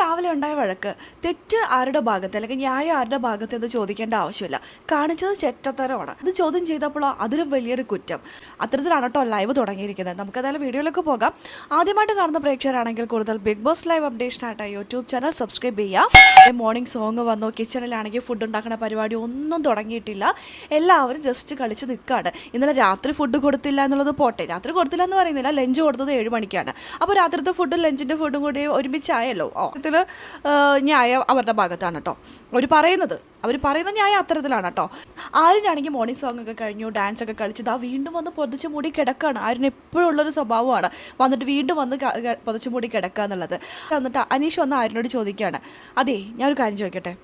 രാവിലെ ഉണ്ടായ വഴക്ക് തെറ്റ് ആരുടെ ഭാഗത്ത്? അല്ലെങ്കിൽ ന്യായം ആരുടെ ഭാഗത്ത് എന്ന് ചോദിക്കേണ്ട ആവശ്യമില്ല. കാണിച്ചത് ചെറ്റത്തരമാണ്. അത് ചോദ്യം ചെയ്തപ്പോൾ അതിലും വലിയൊരു കുറ്റം. അത്തരത്തിലാണ് കേട്ടോ ലൈവ് തുടങ്ങിയിരിക്കുന്നത്. നമുക്ക് ഏതായാലും വീഡിയോയിലേക്ക് പോകാം. ആദ്യമായിട്ട് കാണുന്ന പ്രേക്ഷകരാണെങ്കിൽ കൂടുതൽ ബിഗ് ബോസ് ലൈവ് അപ്ഡേഷനായിട്ട് യൂട്യൂബ് ചാനൽ സബ്സ്ക്രൈബ് ചെയ്യുക മോർണിംഗ് സോങ് വന്നു കിച്ചണിലാണെങ്കിൽ ഫുഡ് ഉണ്ടാക്കുന്ന പരിപാടി ഒന്നും തുടങ്ങിയിട്ടില്ല. എല്ലാവരും ജസ്റ്റ് കളിച്ച് നിൽക്കുകയാണ് ഇന്നലെ രാത്രി ഫുഡ് കൊടുത്തില്ല എന്നുള്ളത് പോട്ടെ. രാത്രി കൊടുത്തില്ല എന്ന് പറയുന്നില്ല. ലഞ്ച് കൊടുത്തത് ഏഴ് മണിക്കാണ്. അപ്പോൾ രാത്രിത്തെ ഫുഡും ലഞ്ചിന്റെ ഫുഡും കൂടി ഒരുമിച്ചായല്ലോ. ഇതിൽ ന്യായം അവരുടെ ഭാഗത്താണ് കേട്ടോ അവർ പറയുന്നത് അവർ പറയുന്ന ന്യായം അത്തരത്തിലാണ് കേട്ടോ ആരിനാണെങ്കിൽ മോർണിംഗ് സോങ് ഒക്കെ കഴിഞ്ഞു ഡാൻസ് ഒക്കെ കളിച്ച് ഇതാ വീണ്ടും വന്ന് പൊതിച്ച് മൂടി കിടക്കുകയാണ് ആരിന് എപ്പോഴും ഉള്ളൊരു സ്വഭാവമാണ്. വന്നിട്ട് വീണ്ടും വന്ന് പൊതിച്ച് മൂടി കിടക്കുക എന്നുള്ളത് എന്നിട്ട് അനീഷ് വന്ന് ആരിനോട് ചോദിക്കുകയാണ് അതെ ഞാനൊരു കാര്യം ചോദിക്കട്ടെ?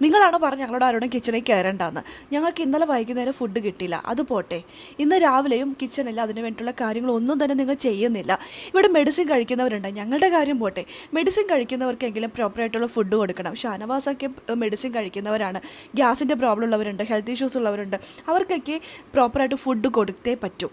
നിങ്ങളാണോ പറഞ്ഞ് ഞങ്ങളോട് ആരോടും കിച്ചണിൽ കയറേണ്ടെന്ന്? ഞങ്ങൾക്ക് ഇന്നലെ വൈകുന്നേരം ഫുഡ് കിട്ടിയില്ല. അത് പോട്ടെ. ഇന്ന് രാവിലെയും കിച്ചണിൽ അതിന് വേണ്ടിയിട്ടുള്ള കാര്യങ്ങളൊന്നും തന്നെ നിങ്ങൾ ചെയ്യുന്നില്ല. ഇവിടെ മെഡിസിൻ കഴിക്കുന്നവരുണ്ട്. ഞങ്ങളുടെ കാര്യം പോട്ടെ. മെഡിസിൻ കഴിക്കുന്നവർക്കെങ്കിലും പ്രോപ്പറായിട്ടുള്ള ഫുഡ് കൊടുക്കണം. ഷാനവാസൊക്കെ മെഡിസിൻ കഴിക്കുന്നവരാണ്. ഗ്യാസിന്റെ പ്രോബ്ലം ഉള്ളവരുണ്ട്. ഹെൽത്ത് ഇഷ്യൂസ് ഉള്ളവരുണ്ട്. അവർക്കൊക്കെ പ്രോപ്പറായിട്ട് ഫുഡ് കൊടുത്തേ പറ്റൂ.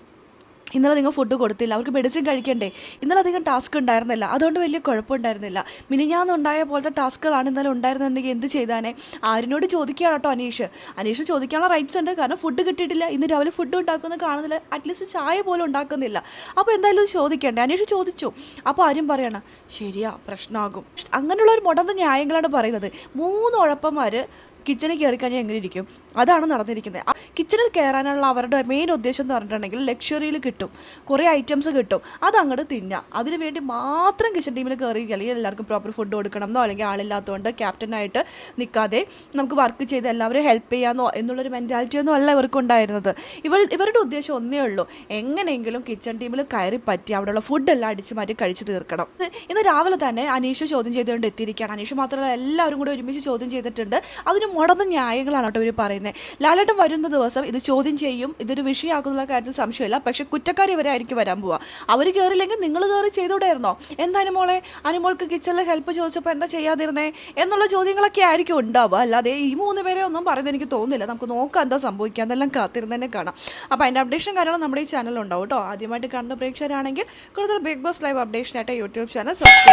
ഇന്നലെ നിങ്ങൾ ഫുഡ് കൊടുത്തില്ല അവർക്ക് മെഡിസിൻ കഴിക്കണ്ടേ? ഇന്നലെ അധികം ടാസ്ക് ഉണ്ടായിരുന്നില്ല. അതുകൊണ്ട് വലിയ കുഴപ്പമുണ്ടായിരുന്നില്ല. മിനിഞ്ഞാന്നുണ്ടായ പോലത്തെ ടാസ്കുകളാണ് ഇന്നലെ ഉണ്ടായിരുന്നുണ്ടെങ്കിൽ എന്ത് ചെയ്താനേ? ആരിനോട് ചോദിക്കുകയാണ് കേട്ടോ അനീഷ്. അനീഷ് ചോദിക്കാനുള്ള റൈറ്റ്സ് ഉണ്ട്. കാരണം ഫുഡ് കിട്ടിയിട്ടില്ല. ഇന്ന് രാവിലെ ഫുഡ് ഉണ്ടാക്കുന്നത് കാണുന്നില്ല. അറ്റ്ലീസ്റ്റ് ചായ പോലും ഉണ്ടാക്കുന്നില്ല. അപ്പോൾ എന്തായാലും ചോദിക്കണ്ടേ? അനീഷ് ചോദിച്ചു. അപ്പോൾ ആരും പറയണം ശരിയാ പ്രശ്നമാകും. അങ്ങനെയുള്ള ഒരു മുടന്ത ന്യായങ്ങളാണ് പറയുന്നത്. മൂന്ന് ഉഴപ്പന്മാർ കിച്ചണിൽ കയറി കഴിഞ്ഞാൽ എങ്ങനെ ഇരിക്കും? അതാണ് നടന്നിരിക്കുന്നത്. കിച്ചണിൽ കയറാനുള്ള അവരുടെ മെയിൻ ഉദ്ദേശം എന്ന് പറഞ്ഞിട്ടുണ്ടെങ്കിൽ ലക്ഷറിയിൽ കിട്ടും. കുറേ ഐറ്റംസ് കിട്ടും. അത് അങ്ങോട്ട് തിന്നാം. അതിന് വേണ്ടി മാത്രം കിച്ചൺ ടീമിൽ കയറി അല്ലെങ്കിൽ എല്ലാവർക്കും പ്രോപ്പർ ഫുഡ് കൊടുക്കണം എന്നോ അല്ലെങ്കിൽ ആളില്ലാത്തതുകൊണ്ട് ക്യാപ്റ്റനായിട്ട് നിൽക്കാതെ നമുക്ക് വർക്ക് ചെയ്ത് എല്ലാവരും ഹെൽപ്പ് ചെയ്യാമെന്നോ എന്നുള്ളൊരു മെന്റാലിറ്റി ഒന്നും അല്ല ഇവർക്ക് ഉണ്ടായിരുന്നത്. ഇവൾ ഇവരുടെ ഉദ്ദേശം ഒന്നേ ഉള്ളൂ. എങ്ങനെയെങ്കിലും കിച്ചൺ ടീമിൽ കയറി പറ്റി അവിടെയുള്ള ഫുഡെല്ലാം അടിച്ച് മാറ്റി കഴിച്ച് തീർക്കണം. ഇന്ന് രാവിലെ തന്നെ അനീഷ് ചോദ്യം ചെയ്തുകൊണ്ട് എത്തിയിരിക്കുകയാണ്. അനീഷ് മാത്രമല്ല എല്ലാവരും കൂടെ ഒരുമിച്ച് ചോദ്യം ചെയ്തിട്ടുണ്ട്. അതിന് മുടന്ന ന്യായങ്ങളാണ് കേട്ടോ ഇവർ പറയുന്നത് ലാലേട്ടൻ വരുന്ന ദിവസം ഇത് ചോദ്യം ചെയ്യും ഇതൊരു വിഷയമാക്കുന്ന കാര്യത്തിൽ സംശയമില്ല. പക്ഷെ കുറ്റക്കാരി ഇവരായിരിക്കും വരാൻ പോവാ. അവർ കയറില്ലെങ്കിൽ നിങ്ങൾ കയറി ചെയ്തോടായിരുന്നോ എന്താണ് മോളെ? അനുമോൾക്ക് കിച്ചണിൽ ഹെൽപ്പ് ചോദിച്ചപ്പോൾ എന്താ ചെയ്യാതിരുന്നേ? എന്നുള്ള ചോദ്യങ്ങളൊക്കെ ആയിരിക്കും ഉണ്ടാവുക. അല്ലാതെ ഈ മൂന്ന് പേരെ ഒന്നും പറയുന്നത് എനിക്ക് തോന്നുന്നില്ല. നമുക്ക് നോക്കാം എന്താ സംഭവിക്കുക. എന്നെല്ലാം കാത്തിരുന്ന് തന്നെ കാണാം. അപ്പോൾ അതിന്റെ അപ്ഡേഷൻ കാര്യങ്ങൾ നമ്മുടെ ഈ ചാനലുണ്ടാവും കേട്ടോ. ആദ്യമായിട്ട് കാണുന്ന പ്രേക്ഷകരാണെങ്കിൽ കൂടുതൽ ബിഗ് ബോസ് ലൈവ് അപ്ഡേഷനായിട്ട് യൂട്യൂബ് ചാനൽ സബ്സ്ക്രൈബ്